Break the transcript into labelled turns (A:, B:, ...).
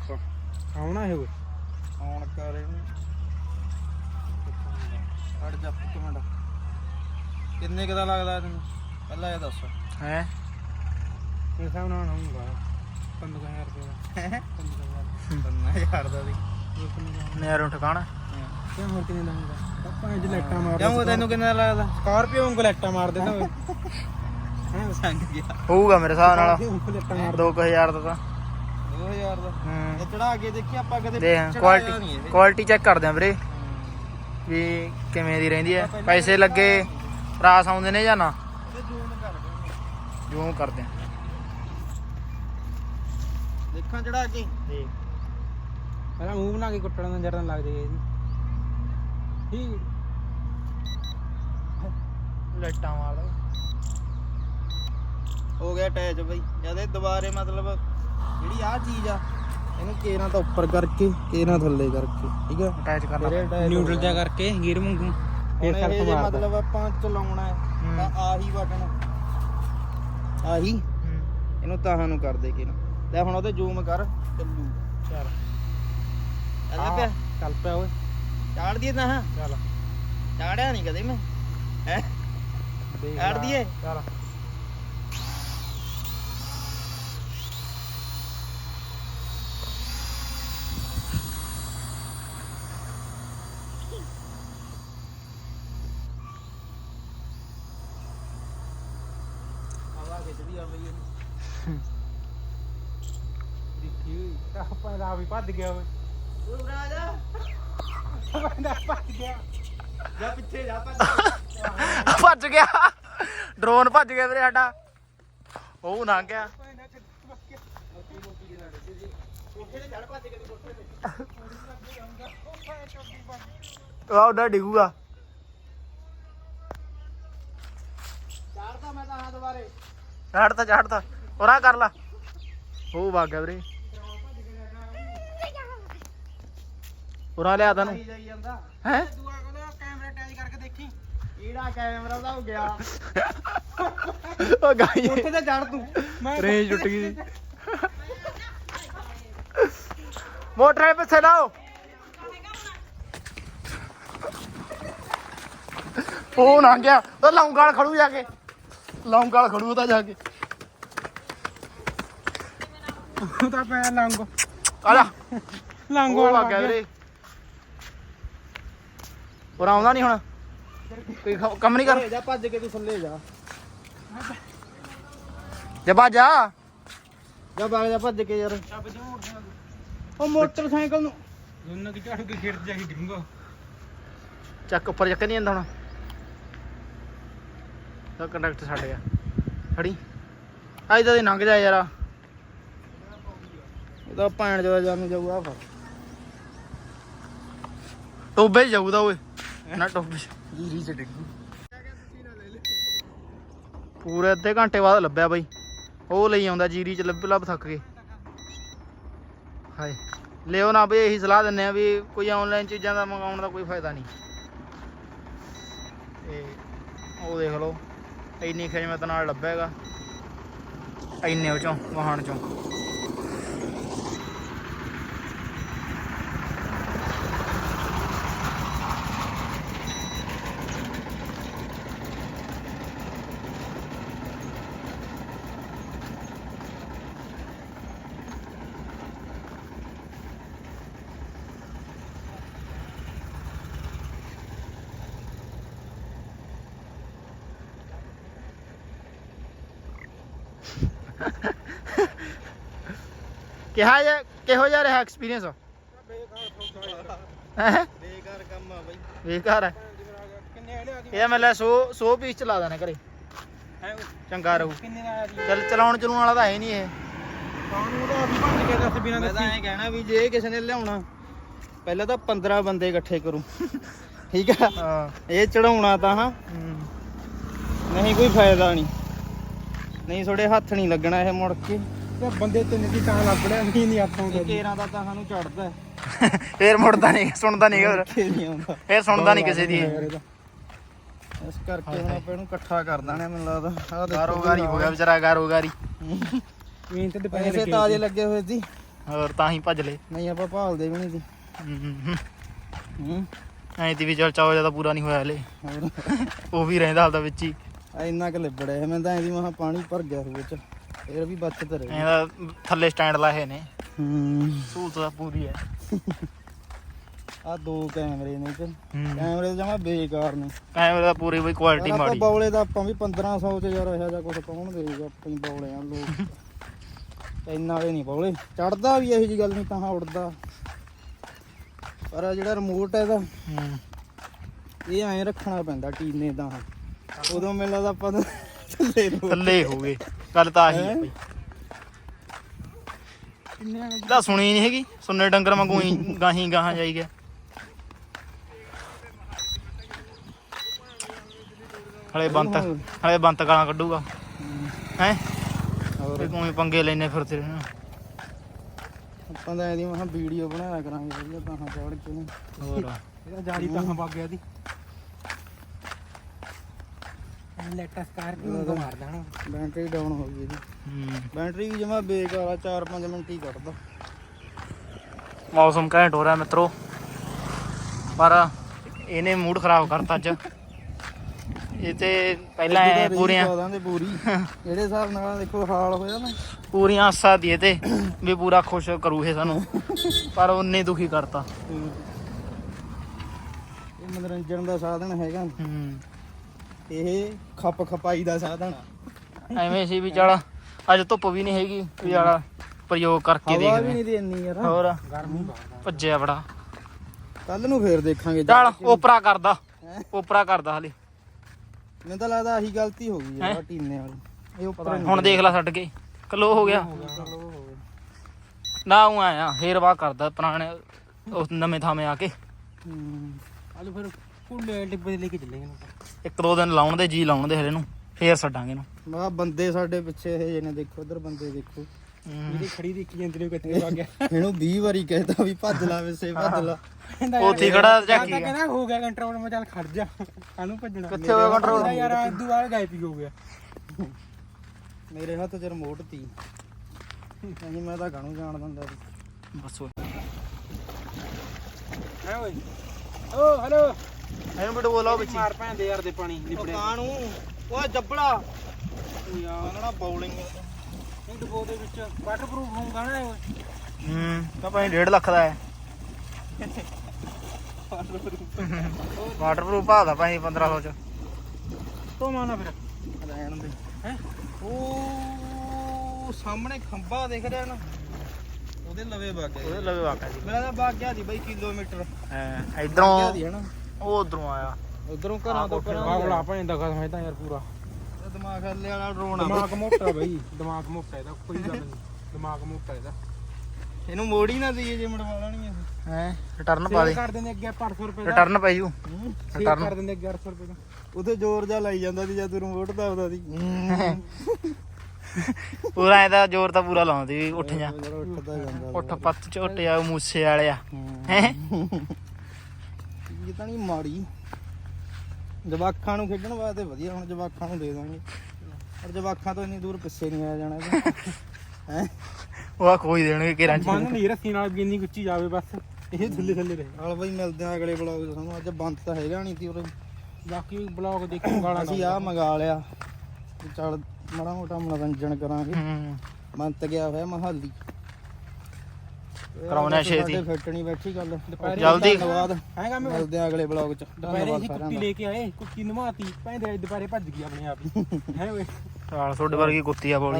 A: ਆਪਾਂ।
B: ਆਉਣਾ ਇਹ ਓਏ
A: ਆਉਣ ਕਰ ਇਹਨੂੰ ਹਟ ਜਾ ਇੱਕ ਮਿੰਟ। ਕਿੰਨੇ ਕੁ ਦਾ ਲੱਗਦਾ ਤੈਨੂੰ? ਪਹਿਲਾਂ ਇਹ ਦੱਸ।
C: ਹੈ?
B: ਇਸ ਹਿਸਾਬ ਨਾਲ ਆਉਂਗਾ 15000 ਰੁਪਏ ਦਾ। 15000
A: ਤੰਨਾ ਯਾਰ ਦਾ ਦੀ
C: ਨਹਿਰੋਂ ਠਿਕਾਣਾ?
B: ਕਿਉਂ ਹੋਰ ਕਿੰਨੇ ਹੁੰਦਾ? ਆਪਾਂ ਇੰਜ ਲੈਟਾਂ ਮਾਰਦੇ
A: ਕਿਉਂ ਤੈਨੂੰ ਕਿੰਨਾ ਲੱਗਦਾ?
B: ਸਕਾਰਪੀਓ ਵਾਂਗੂ ਲੈਟਾਂ ਮਾਰਦੇ ਤਾਂ ਓਏ ਹਾਂ?
A: ਸੰਗ ਗਿਆ।
C: ਹੋਊਗਾ ਮੇਰੇ ਹਿਸਾਬ ਨਾਲ।
B: ਵਾਂਗੂ ਲੈਟਾਂ ਮਾਰਦੇ।
C: 2000 ਦਾ ਤਾਂ।
A: 2000 ਦਾ
C: ਹੂੰ।
A: ਇਹ ਚੜਾ ਕੇ ਦੇਖੀ ਆਪਾਂ ਕਦੇ
C: ਦੇਖ
A: ਚੜਾਇਆ
C: ਕੁਆਲਿਟੀ ਚੈੱਕ ਕਰਦੇ ਆ ਵੀਰੇ। ਵੀ ਕਿਵੇਂ ਦੀ ਰਹਿੰਦੀ ਹੈ। ਪੈਸੇ ਲੱਗੇ ਰਾਸ ਆਉਂਦੇ ਨੇ ਜਾਂ ਨਾ?
A: ਜ਼ੂਮ
C: ਕਰਦੇ ਆ।
A: ਦੇਖਾਂ ਚੜਾ ਕੇ।
B: ਪਹਿਲਾਂ ਮੂੰਹ ਬਣਾ ਕੇ ਕੁੱਟਣ ਦਾ ਜੜਨ ਲੱਗ ਜਾਏਗਾ ਇਹਦੀ ਠੀਕ
C: ਲੱਟਾਂ ਵਾਲਾ
A: ਹੋ ਗਿਆ ਅਟੈਚ ਬਈ। ਜਦ ਇਹ ਦੁਬਾਰੇ ਮਤਲਬ ਜਿਹੜੀ ਆ ਚੀਜ਼ ਆ ਇਹਨੂੰ ਕੇਰਾਂ ਤੋਂ ਉੱਪਰ ਕਰਕੇ ਕੇਰਾਂ ਥੱਲੇ ਕਰਕੇ ਠੀਕ ਆ?
C: ਅਟੈਚ ਕਰਨਾ
B: ਨਿਊਟਰਲ ਜਾ। ਕਰਕੇ ਗੀਰ ਵਾਂਗੂ। ਫੇਰ
A: ਜੇ
B: ਮਾਰਦਾ।
A: ਮਤਲਬ ਆਪਾਂ ਚਲਾਉਣਾ ਹੈ ਤਾਂ ਆਹੀ ਬਟਨ ਆਹੀ। ਇਹਨੂੰ ਤਾਹਾਂ ਨੂੰ ਕਰ ਦੇ ਕੇਰਾਂ। ਲੈ ਹੁਣ ਉਹਦੇ ਜ਼ੂਮ ਕਰ ਚੱਲੂ।
C: ਚੱਲ।
A: ਅੱਲਾ ਪਿਆ?
B: ਚੱਲ ਪਿਆ ਓਏ।
A: ਚਾੜ ਦੀਏ ਤਾਂ। ਹਾਂ
B: ਚੱਲ।
A: ਚਾੜਿਆ ਨਹੀਂ ਕਦੇ ਮੈਂ। ਹੈ? ਚਾੜ। ਦੀਏ
B: ਚੱਲ
A: ਹਵਾ ਖਿੱਚਦੀ ਆ ਬਈ ਇਹਨੂੰ
B: ਦੇਖੀ ਓਏ ਆਪਾਂ ਦਾ ਵੀ ਭੱਜ ਗਿਆ ਓਏ
A: ਓਏ ਉਰਾ ਆ ਜਾ
B: ਬੰਦਾ ਭੱਜ ਗਿਆ
A: ਜਾ ਪਿੱਛੇ ਜਾ ਭੱਜ
C: ਭੱਜ ਗਿਆ। ਡਰੋਨ ਭੱਜ ਗਿਆ ਵੀਰੇ ਸਾਡਾ। ਉਹ ਲੰਘ ਗਿਆ।
A: ਕੋਠੇ ਤੇ ਚੜ ਭੱਜ ਕੇ ਤੂੰ ਕੋਠੇ ਤੇ
C: ਆ ਉਹਦਾ ਡਿੱਗੂਗਾ।
A: ਚਾੜਦਾ ਮੈਂ ਤਾਂ ਹਾਂ ਦੁਬਾਰੇ।
C: ਚੜਤਾ ਚੜਤਾ ਉਰਾ ਕਰ ਲਾ। ਉਹ ਵਗ ਗਿਆ ਵੀਰੇ। ਉਰਾ ਲਿਆ
A: ਜਾਈ ਜਾਂਦਾ।
C: ਹੈ?
B: ਦੂਆ ਕਹਿੰਦਾ ਕੈਮਰਾ ਅਟੈਚ ਕਰਕੇ ਦੇਖੀ।
A: ਕਿਹੜਾ ਕੈਮਰਾ ਉਹਦਾ ਹੋ ਗਿਆ।
C: ਉਹ ਗਾਈ।
A: ਕੋਠੇ ਤੇ ਚੜ ਤੂੰ।
B: ਮੈਂ
C: ਰੇਂਜ ਟੁੱਟ ਗਈ। ਮੋਟਰ ਪਿੱਛੇ ਲਾਓ। ਉਹ ਨਾ ਗਿਆ। ਉਹ ਲੌਂਗਾਲ ਖੜੂ ਜਾ ਕੇ। ਲੌਂਗਾਲ ਖੜੂ ਉਹਦਾ ਜਾ ਕੇ।
B: ਉਹ ਤਾਂ ਪੈ ਲੰਗੋ
C: ਆ ਜਾ।
B: ਲੰਗੋ
C: ਉਹ ਵਗ ਗਿਆ ਵੀਰੇ। ਉਹ ਆਉਂਦਾ ਨਹੀਂ ਹੁਣ। ਕੋਈ ਖ- ਕੰਮ ਨਹੀਂ ਕਰ।
A: ਜਾ ਭੱਜ ਕੇ ਤੂੰ ਥੱਲੇ ਜਾ।
C: ਜਬਾ ਜਾ।
A: ਜਾ ਵਗ ਜਾ ਭੱਜ ਕੇ ਯਾਰ। ਉਹ ਮੋਟਰਸਾਈਕਲ ਨੂੰ।
B: ਦੋਨੋਂ ਦੀ ਝਾੜੂ ਕੇ ਖੇਤ ਜਾ ਕੇ ਡਿੰਗੋ
C: ਚੱਕ ਉੱਪਰ ਚੱਕ ਨਹੀਂ ਜਾਂਦਾ ਹੁਣ। ਤਾਂ ਕੰਡਕਟਰ ਛੱਡ ਗਿਆ। ਖੜੀ। ਅੱਜ ਤਾਂ ਲੰਘ ਜਾ ਯਾਰ।
A: ਇਹਦਾ ਭੈਣ ਜਦੋਂ ਜਾਨੂੰ ਜਾਊ ਆ ਫੜ
C: ਟੋਬੇ 'ਚ ਜਾਊਦਾ ਓਏ। ਨਾ ਟੋਬੇ ਜੀਰੀ ਚ ਡਿੱਗੂ। ਪੂਰੇ ਅੱਧੇ ਘੰਟੇ ਬਾਅਦ ਲੱਭਿਆ ਬਾਈ। ਉਹ ਲਈ ਆਉਂਦਾ ਜੀਰੀ ਚ ਲੱਭ ਲੱਭ ਥੱਕ ਗਏ ਹਾਏ। ਲਿਓ ਨਾ ਬਈ ਇਹੀ ਸਲਾਹ ਦਿੰਨੇ ਆ ਵੀ ਕੋਈ ਆਨਲਾਈਨ ਚੀਜ਼ਾਂ ਦਾ ਮੰਗਾਉਣ ਦਾ ਕੋਈ ਫਾਇਦਾ ਨਹੀਂ। ਤੇ ਉਹ ਦੇਖ ਲਓ। ਇੰਨੀ ਖਿਜਮਤ ਨਾਲ ਲੱਭੇਗਾ ਇੰਨੇ ਉਹ ਚੋਂ ਵਾਹਣ ਚੋਂ। ਕਿਹਾ ਜਾ ਕਿਹੋ ਜਿਹਾ ਰਿਹਾ ਐਕਸਪੀਰੀਅੰਸ ਹੈ?
A: ਬੇਕਾਰ ਕੰਮ ਆ ਬਈ।
C: ਬੇਕਾਰ ਹੈ
B: ਕਿੰਨੇ
C: ਇਹ ਮੈਂ ਲੈ 100 100 ਪੀਸ ਚਲਾ ਦੇਣਾ ਘਰੇ।
B: ਹੈ?
C: ਚੰਗਾ ਰਹੂ।
B: ਕਿੰਨੇ ਦਾ ਜੀ
C: ਚੱਲ ਚਲਾਉਣ ਚਲਾਉਣ ਵਾਲਾ ਤਾਂ ਹੈ ਨਹੀਂ ਇਹ।
B: ਕੌਣ ਉਹਦਾ ਵੀ ਭੱਜ ਕੇ ਦੱਸ ਬਿਨਾਂ
A: ਮੈਂ ਤਾਂ
B: ਦੱਸੀ
A: ਐਂ ਕਹਿਣਾ ਵੀ ਜੇ ਕਿਸੇ ਨੇ ਲਿਆਉਣਾ ਪਹਿਲਾਂ ਤਾਂ 15 ਬੰਦੇ ਇਕੱਠੇ ਕਰੂ। ਠੀਕ ਆ?
C: ਹਾਂ।
A: ਇਹ ਚੜਾਉਣਾ ਤਾਂ ਹੂੰ। ਨਹੀਂ ਕੋਈ ਫਾਇਦਾ ਨਹੀਂ। ਨਹੀਂ ਤੁਹਾਡੇ ਹੱਥ ਨਹੀਂ ਲੱਗਣਾ ਇਹ ਮੁੜ ਕੇ।
B: ਤੇ ਬੰਦੇ ਤਿੰਨ ਦੀ ਤਾਂ ਲੱਗ ਰਿਹਾ ਨਹੀਂ ਨਹੀਂ ਆਪਾਂ
A: ਇਹ ਕੇਰਾਂ ਦਾ ਤਾਂ ਸਾਨੂੰ ਚੜਦਾ
C: ਫੇਰ ਮੁੜਦਾ ਨਹੀਂ ਸੁਣਦਾ ਨਹੀਂ ਹੋਰ।
A: ਕੇ
C: ਫੇਰ ਸੁਣਦਾ ਨਹੀਂ ਕਿਸੇ ਦੀ।
A: ਇਸ ਕਰਕੇ ਹੁਣ ਆਪਾਂ ਇਹਨੂੰ ਇਕੱਠਾ ਕਰ ਦਾਂਗੇ ਮੈਨੂੰ ਲੱਗਦਾ। ਆਹ ਦੇਖੋ
C: ਗਾਰੋਗਾਰੀ ਹੋ ਗਿਆ ਵਿਚਾਰਾ ਗਾਰੋਗਾਰੀ
B: ਮਿਹਨਤ ਦੇ ਪੈਸੇ
A: ਤਾਜ਼ੇ ਲੱਗੇ ਹੋਏ ਸੀ।
C: ਹੋਰ ਤਾਂ ਹੀ ਭੱਜ ਲਏ।
A: ਨਹੀਂ ਆਪਾਂ ਭਾਲਦੇ ਵੀ ਨਹੀਂ ਸੀ। ਹੂੰ।
C: ਐਂ ਤੀ ਵੀ ਚਲ ਚਾਓ ਜ਼ਿਆਦਾ ਪੂਰਾ ਨਹੀਂ ਹੋਇਆ ਹਲੇ। ਉਹ ਵੀ ਰਹਿੰਦਾ ਹਾਲਦਾ ਵਿੱਚ ਹੀ।
A: ਆ ਇੰਨਾ ਕੁ ਲਿਬੜਿਆ ਮੈਂ ਤਾਂ ਇਹਦੀ ਮਹਾ ਪਾਣੀ ਭਰ ਗਿਆ ਸੀ ਵਿੱਚ। ਫੇਰ ਵੀ ਬਚਤ ਰਹੀ।
C: ਇਹਦਾ ਥੱਲੇ ਸਟੈਂਡ ਲਾਏ ਨੇ।
A: ਹੂੰ।
C: ਸਹੂਲਤ ਤਾਂ ਪੂਰੀ ਹੈ।
A: ਆ ਦੋ ਕੈਮਰੇ ਨੇ ਤੇ
C: ਹੂੰ।
A: ਕੈਮਰੇ ਜਮਾ ਬੇਕਾਰ ਨੇ।
C: ਕੈਮਰੇ ਦਾ ਪੂਰੀ ਬਈ ਕੁਆਲਿਟੀ
A: ਆਪਾਂ
C: ਮਾੜੀ।
A: ਬੌਲੇ ਦਾ ਆਪਾਂ ਵੀ 1500 ਚ ਯਾਰ ਇਹੋ ਜਿਹਾ ਕੁਝ ਕੌਣ ਦੇਊਗਾ ਆਪਾਂ ਹੀ ਬੌਲੇ ਆ ਲੋਕ। ਇੰਨਾ ਵਾਲੇ ਨਹੀਂ ਬੌਲੇ। ਚੜਦਾ ਵੀ ਇਹੋ ਜੀ ਗੱਲ ਨਹੀਂ ਤਾਂ ਉੱਡਦਾ ਪਰ ਆਹ ਜਿਹੜਾ ਰਿਮੋਟ ਹੈ ਇਹਦਾ
C: ਹੂੰ।
A: ਇਹ ਐਂ ਰੱਖਣਾ ਪੈਂਦਾ ਟੀਨੇ ਦਾ। ਉਦੋਂ ਮੈਨੂੰ ਲੱਗਦਾ ਆਪਾਂ ਤਾਂ ਥੱਲੇ ਨੂੰ
C: ਥੱਲੇ ਹੋ ਗਏ। ਗੱਲ ਤਾਂ ਆਹੀ ਹੈ ਬਈ। ਇਹਦਾ ਸੁਣੀ ਨਹੀਂ ਹੈਗੀ? ਸੁਣਨੇ ਡੰਗਰ ਵਾਂਗੂ ਹੀ ਗਾਹੀ ਗਾਹਾਂ ਜਾਈ ਗਿਆ। ਹਲੇ ਬੰਤ ਹਲੇ ਬੰਤ ਗਾਲਾਂ ਕੱਢੂਗਾ। ਹੈ?
A: ਹੋਰ?
C: ਤੇ ਕੋਈ ਪੰਗੇ ਲੈਨੇ ਫਿਰ ਤੇਰੇ ਨਾਲ
A: ਆਪਾਂ ਤਾਂ ਇਹਦੀ ਮਹਾ ਵੀਡੀਓ ਬਣਾਇਆ ਕਰਾਂਗੇ ਵਧੀਆ ਤਾਂ ਚੜ ਕੇ।
C: ਹੋਰ?
B: ਇਹਦਾ ਜਾਰੀ ਤਾਂ ਵਗ ਗਿਆ ਦੀ ਲੈਟਾ ਸਕਾਰਪੀਓ ਨੂੰ ਮਾਰ ਦੇਣਾ।
A: ਬੈਟਰੀ ਡਾਊਨ ਹੋ ਗਈ ਇਹਦੀ
C: ਹੂੰ।
A: ਬੈਟਰੀ ਵੀ ਜਮਾ ਬੇਕਾਰ ਆ 4-5 ਮਿੰਟ ਹੀ ਕੱਢਦਾ।
C: ਮੌਸਮ ਘੈਂਟ ਹੋ ਰਿਹਾ ਮਿੱਤਰੋ। ਪਰ ਇਹਨੇ ਮੂਡ ਖਰਾਬ ਕਰਤਾ ਅੱਜ। ਇਹ ਤੇ ਪਹਿਲਾਂ ਐਂ ਪੂਰੀਆਂ
A: ਦਾਂਗੇ ਪੂਰੀ। ਜਿਹੜੇ ਹਿਸਾਬ ਨਾਲ ਦੇਖੋ ਹਾਲ ਹੋਇਆ ਨਾ।
C: ਪੂਰੀਆਂ ਆਸਾਂ ਦੀ ਤੇ ਵੀ ਪੂਰਾ ਖੁਸ਼ ਕਰੂ ਇਹ ਸਾਨੂੰ। ਪਰ ਉਹਨੇ ਦੁਖੀ ਕਰਤਾ।
A: ਇਹ ਮਨੋਰੰਜਨ ਦਾ ਸਾਧਨ ਹੈਗਾ।
C: ਹੂੰ।
A: ਇਹ ਖੱਪ ਖਪਾਈ ਦਾ ਸਾਧਨ ਆ।
C: ਐਵੇਂ ਸੀ ਵੀ ਚੱਲ ਅੱਜ ਧੁੱਪ ਵੀ ਨਹੀਂ ਹੈਗੀ ਵੀ ਚੱਲ ਪ੍ਰਯੋਗ ਕਰਕੇ
A: ਹਵਾ ਵੀ
C: ਦੇਖਦੇ
A: ਨਹੀਂ
C: ਹੋਰ?
B: ਗਰਮੀ
C: ਭੱਜਿਆ ਬੜਾ।
A: ਕੱਲ ਨੂੰ ਫੇਰ ਦੇਖਾਂਗੇ ਜਾ
C: ਚੱਲ
A: ਕੇ।
C: ਓਪਰਾ ਕਰਦਾ
A: ਹੈਂ?
C: ਓਪਰਾ ਕਰਦਾ ਹਲੇ।
A: ਮੈਨੂੰ ਤਾਂ ਲੱਗਦਾ ਆਹੀ ਗਲਤੀ ਹੋ ਗਈ ਯਾਰ ਟੀਨੇ ਵਾਲੀ। ਇਹ ਉੱਪਰ
C: ਹੁਣ ਦੇਖ ਲੈ ਛੱਡ ਕੇ। ਕਲੋ ਹੋ ਗਿਆ।
A: ਚਲੋ ਹੋ ਗਿਆ।
C: ਨਾ ਉਹ ਆਇਆ ਫੇਰ ਵਾਹ ਕਰਦਾ ਪੁਰਾਣੇ ਉਸ ਨਵੇਂ ਥਾਵੇਂ ਆ ਕੇ।
A: ਹੂੰ
B: ਆਲੂ ਫਿਰ ਕੁੱਲੇ ਡਿੱਬੇ ਲੈ ਕੇ ਚੱਲੇਗੇ ਨਾ
C: ਇੱਕ ਦੋ ਦਿਨ ਲਾਉਣ ਦੇ ਜੀ ਲਾਉਣ ਦੇ ਹਲੇ ਨੂੰ। ਫੇਰ ਛੱਡਾਂਗੇ ਇਹਨੂੰ।
A: ਮਾ ਬੰਦੇ ਸਾਡੇ ਪਿੱਛੇ ਇਹ ਜਿਹਨੇ ਦੇਖੋ ਉਧਰ ਬੰਦੇ ਦੇਖੋ।
B: ਇਹਦੀ ਖੜੀ ਦੇਖੀ ਜਾਂਦੇ ਨੇ ਕਿੱਥੇ ਵਗ ਗਿਆ।
A: ਇਹਨੂੰ 20 ਵਾਰੀ ਕਹਿਤਾ ਵੀ ਭੱਜ ਲਾ ਵੈਸੇ ਭੱਜ ਲਾ।
B: ਕਹਿੰਦਾ
C: ਉੱਥੇ ਖੜਾ ਝਾਕੀ
B: ਕਹਿੰਦਾ ਹੋ ਗਿਆ ਕੰਟਰੋਲ ਮੈਂ ਚੱਲ ਖੜ ਜਾ। ਕਾਹਨੂੰ ਭੱਜਣਾ?
C: ਕਿੱਥੇ ਹੋਇਆ?
B: ਕਹਿੰਦਾ ਯਾਰ ਵਾਲ ਗਾਇਬ ਹੀ ਹੋ ਗਿਆ।
A: ਮੇਰੇ ਹੱਥ 'ਚ ਰਿਮੋਟ ਤੀ। ਨਹੀਂ ਮੈਂ ਤਾਂ ਗਾਣੂ ਜਾਣ ਦਿੰਦਾ
C: ਬਸ। ਓਏ
B: ਹੈ ਓਏ। ਓ ਹੈਲੋ।
C: ਇਹਨੂੰ ਬਿਟੋ ਬੋਲਾਓ ਵਿੱਚ
B: ਮਾਰ ਪੈਂਦੇ ਯਾਰ ਦੇ ਪਾਣੀ ਲਿਬੜੇ
A: ਕਾਣੂ ਓਏ ਜੱਬੜਾ
B: ਓ ਯਾਰ।
A: ਉਹਨਾਂ ਬੌਲਿੰਗ
B: ਇਹ ਡਬੋ ਦੇ ਵਿੱਚ ਵਾਟਰਪ੍ਰੂਫ ਹੋਊਗਾ ਨਾ ਇਹ?
C: ਹੂੰ ਤਾਂ ਭਾਈ 1.5 ਲੱਖ ਦਾ ਹੈ। ਵਾਟਰਪ੍ਰੂਫ ਆਦਾ ਭਾਈ 1500 ਚ।
B: ਤੋਂ ਮਾਨਾ ਫਿਰ।
A: ਰਹਿਣ ਦੇ।
B: ਹੈ?
A: ਉਹ ਸਾਹਮਣੇ ਖੰਭਾ ਦਿਖ ਰਿਹਾ ਨਾ। ਉਹਦੇ ਲਵੇ ਵਗ
C: ਉਹਦੇ
A: ਗਿਆ
C: ਲਵੇ ਵਾਕਾ ਜੀ।
A: ਮੇਰਾ ਤਾਂ ਵਗ ਗਿਆ ਸੀ ਬਾਈ ਕਿਲੋਮੀਟਰ।
C: ਹਾਂ
A: ਗਿਆ
C: ਇਧਰੋਂ
A: ਸੀ ਹਨਾ
C: ਉਹ ਉਧਰੋਂ ਆਇਆ।
A: ਉਧਰੋਂ ਘਰਾਂ ਤੋਂ ਪਰਾਂ
B: ਬਾਗਲਾ ਖਸਮ ਇਹ ਤਾਂ ਯਾਰ ਪੂਰਾ।
A: ਦਿਮਾਗ ਹੱਲੇ ਵਾਲਾ ਡਰੋਨ ਆ
B: ਦਿਮਾਗ ਮੋਟਾ ਬਈ ਦਿਮਾਗ ਮੋਟਾ ਇਹਦਾ ਕੋਈ ਗੱਲ ਨਹੀਂ। ਦਿਮਾਗ ਮੋਟਾ ਇਹਦਾ।
A: ਇਹਨੂੰ ਮੋੜ ਹੀ ਨਾ ਦਈਏ ਜੇ ਮੜਵਾ ਲੈਣੀ
C: ਹੈ? ਰਿਟਰਨ ਪਾ ਦੇ।
B: ਕਰ ਦਿੰਦੇ ਅੱਗੇ 800 ਰੁਪਏ ਦਾ।
C: ਰਿਟਰਨ ਪੈ ਜੂ। return।
B: ਕਰ ਦਿੰਦੇ ਅੱਗੇ 800 ਰੁਪਏ ਦਾ।
A: ਉਥੇ ਜ਼ੋਰ ਜਾ ਲਾਈ ਜਾਂਦਾ ਸੀ ਜਦ ਰਿਮੋਟ ਦੱਬਦਾ ਸੀ।
C: ਪੂਰਾ ਇਹਦਾ ਜ਼ੋਰ ਤਾਂ ਪੂਰਾ ਲਾਉਂਦੀ ਉੱਠ ਜਾ। ਉੱਠ ਪੱਤ ਝੋਟੇ ਆ ਮੂਸੇ ਵਾਲਿਆ। ਹੈ?
A: ਇਹ ਤਾਂ ਨਹੀਂ ਮਾੜੀ। ਜਵਾਖਾਂ ਨੂੰ ਖੇਡਣ ਵਾਸਤੇ ਵਧੀਆ ਹੁਣ ਜਵਾਖਾਂ ਨੂੰ ਦੇ ਦਾਂਗੇ ਪਰ ਜਵਾਖਾਂ ਤੋਂ ਇੰਨੀ ਦੂਰ ਪਿੱਛੇ ਨਹੀਂ ਆ ਜਾਣਾ ਹੈ?
C: ਉਹ ਆ ਕੋਈ ਦੇਣਗੇ ਕਿਰਾਂ ਚ।
B: ਬੰਨ ਨਹੀਂ ਰੱਸੀ ਨਾਲ ਵੀ ਇੰਨੀ ਉੱਚੀ ਜਾਵੇ ਬਸ। ਇਹ ਥੱਲੇ ਥੱਲੇ ਰਹੇ।
A: ਨਾਲ ਬਈ ਮਿਲਦੇ ਆ ਅਗਲੇ ਬਲੌਗ 'ਚ ਸਾਨੂੰ ਅੱਜ ਬੰਦ ਤਾਂ ਹੈਗਾ ਨਹੀਂ ਤੀ ਉਰੇ।
B: ਬਾਕੀ ਬਲੌਗ ਦੇਖੋ ਗਾਲਾਂ
A: ਅਸੀਂ ਆ ਮੰਗਾ ਲਿਆ। ਚੱਲ ਮਾੜਾ ਮੋਟਾ ਮਨੋਰੰਜਨ ਕਰਾਂਗੇ।
C: ਹੂੰ।
A: ਮੰਤ ਗਿਆ ਹੋਇਆ ਮਹਾਲੀ।
C: ਕਰਾਉਣਾ ਛੇਤੀ।
A: ਫਿੱਟ ਨਹੀਂ ਬੈਠੀ ਗੱਲ।
C: ਜਲਦੀ।
A: ਧੰਨਵਾਦ।
B: ਮੈਂ
A: ਮਿਲਦੇ ਆ ਅਗਲੇ ਬਲੌਗ 'ਚ।
B: ਦੁਪਹਿਰੇ
A: ਸਾਰਿਆਂ
B: ਕੁੱਤੀ ਲੈ ਕੇ ਆਏ ਕੁੱਤੀ ਨਵਾਤੀ। ਭੈਂਦੇ ਦੁਪਹਿਰੇ ਭੱਜ ਗਈ ਆਪਣੇ ਆਪ ਹੀ। ਹੈ ਓਏ।
C: ਚਾਲ ਤੁਹਾਡੇ ਵਰਗੀ ਕੁੱਤੀ ਆ ਬੋਲੀ।